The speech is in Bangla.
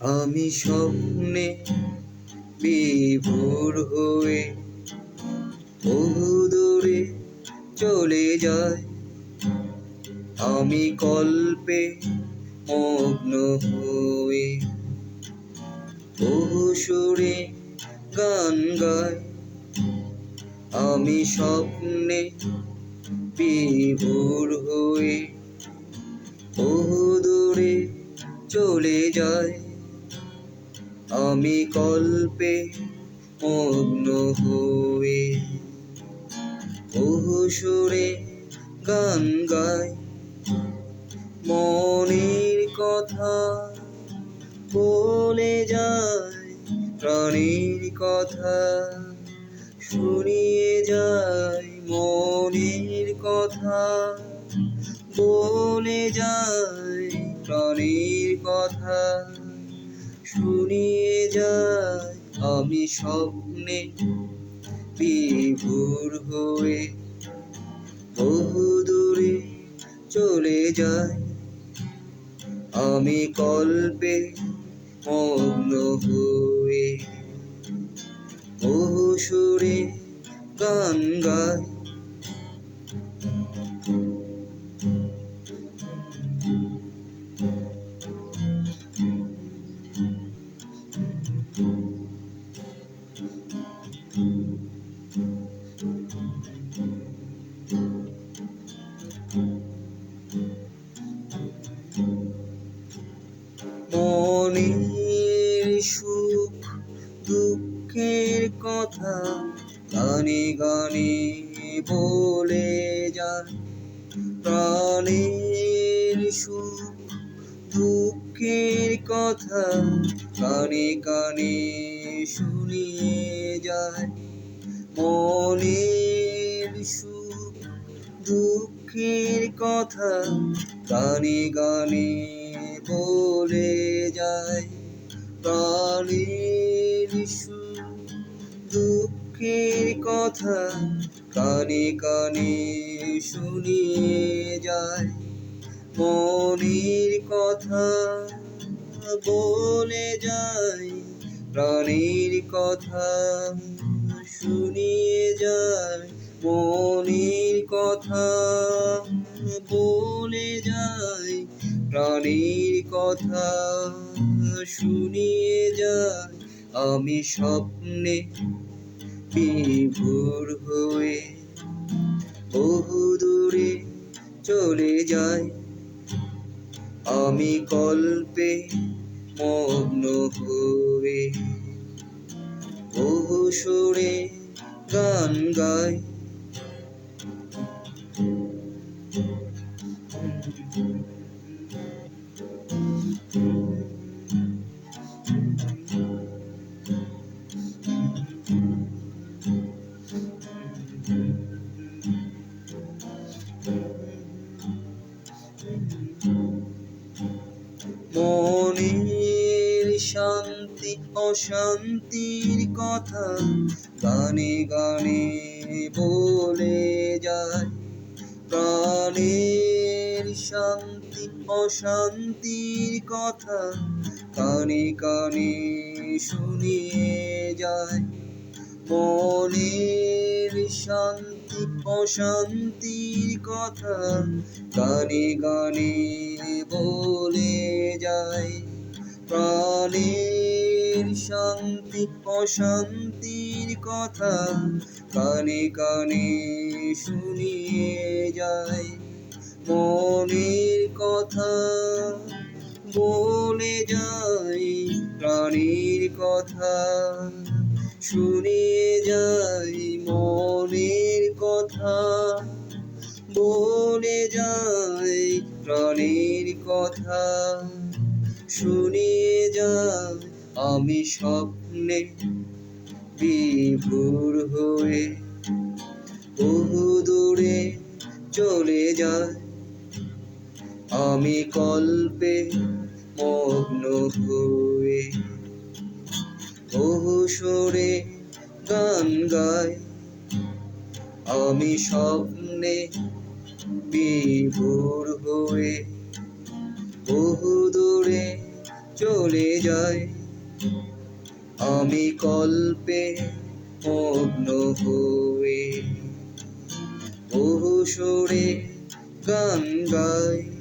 আমি স্বপ্নে বিভোর হয়ে বহু দূরে চলে যায় আমি কল্পে মগ্ন হয়ে বহু সুরে গান গাই। আমি স্বপ্নে বিভোর হয়ে বহু দূরে চলে যায় আমি কল্পে মগ্ন হয়ে বহু সুরে গান গাই। মনের কথা বলে যায়, প্রাণীর কথা শুনিয়ে যায়। মনের কথা বলে যায়, প্রাণীর কথা শুনিয়ে যায়, আমি স্বপ্নে বিভোর হয়ে বহু দূরে চলে যায় আমি কল্পে মগ্ন হয়ে বহু সুরে গান গাই। মনের সুখ দুঃখের কথা গানে গানে বলে যায় প্রাণের সুখ দুঃখের কথা কানে কানে শুনিয়ে যায়। মনের সুখ, দুঃখের কথা গানে গানে বলে যায়। প্রাণের দুঃখের কথা কানে কানে শুনিয়ে যায়। মনের কথা বলে যায় প্রাণীর কথা শুনিয়ে যায় মনির কথা বলে যায় প্রাণীর কথা শুনিয়ে যায় আমি স্বপ্নে বিভোর হয়ে বহু দূরে চলে যায় আমি কল্পে মগ্ন হয়ে বহু সুরে গান গাই। মনের অশান্তির কথা গানে গানে বলে যায়। প্রাণের শান্তি, অশান্তির কথা কানে কানে শুনিয়ে যায়। মনের শান্তি, অশান্তির কথা গানে গানে বলে যায়। প্রাণের শান্তি, অশান্তির কথা কানে কানে শুনিয়ে যায়। মনের কথা বলে যায়, প্রাণীর কথা শুনিয়ে যাই মনের কথা বলে যাই প্রাণীর কথা শুনিয়ে যাই আমি স্বপ্নে বিভোর হয়ে বহু দূরে চলে যায় আমি কল্পে মগ্ন হয়ে বহু সুরে গান গাই। আমি স্বপ্নে বিভোর হয়ে বহু দূরে চলে যায় আমি কল্পে মগ্ন হয়ে বহু সুরে গান গাই।